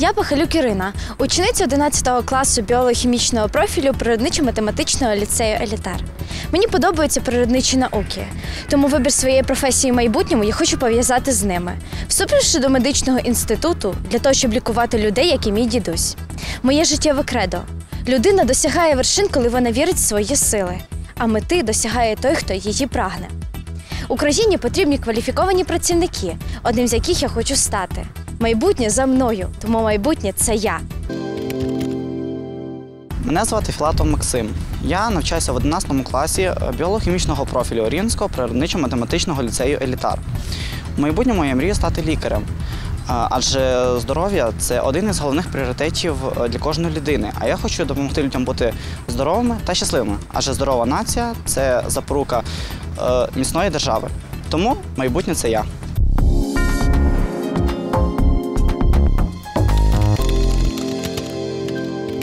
Я Пахалюк Ірина, учениця 11 класу біолого-хімічного профілю природничо-математичного ліцею Елітар. Мені подобаються природничі науки, тому вибір своєї професії в майбутньому я хочу пов'язати з ними, вступивши до медичного інституту для того, щоб лікувати людей, як і мій дідусь. Моє життєве кредо. Людина досягає вершин, коли вона вірить в свої сили, а мети досягає той, хто її прагне. Україні потрібні кваліфіковані працівники, одним з яких я хочу стати. Майбутнє за мною, тому майбутнє це я. Мене звати Філатов Максим. Я навчаюся в 11 класі е, біолого-хімічного профілю Рівненського природничо-математичного ліцею Елітар. В майбутньому я мрію стати лікарем. Е, Адже здоров'я це один із головних пріоритетів е, для кожної людини. А я хочу допомогти людям бути здоровими та щасливими. Адже здорова нація це запорука міцної держави. Тому майбутнє це я.